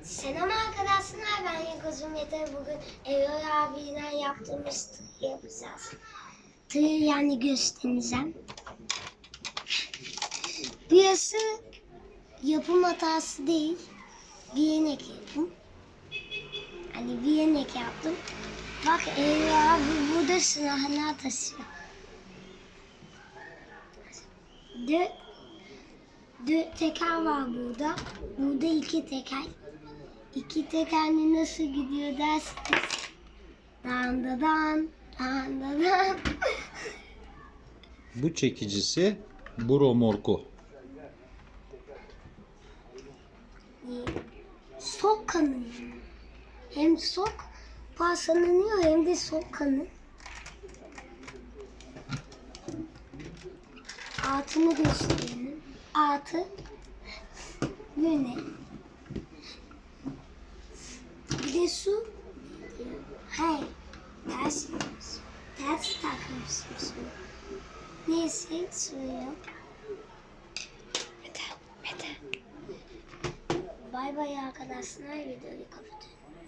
Selam arkadaşlar ben Yıldız Mete. Bugün Erol abiyle yaptığımız tığ yapacağız. Tığ yani göstereceğim. Burası yapım hatası değil. Bir yapım. Hani bir yaptım. Bak Erol abi burada silahını taşıyor. Dört, dört teker var burada. Burada iki teker. İki tekerli nasıl gidiyor dersiniz? Dan da dan, dan da dan. Bu çekicisi bu romorku. sok kanı. Hem sok parçalanıyor hem de sok kanı. Altını gösterelim. Altı. Bu ne? Bir de su. Hayır. Ters. Ters takmışım suyu. Neyse suyu. Mete, Mete. Bay bay arkadaşlar videoyu kapatıyorum.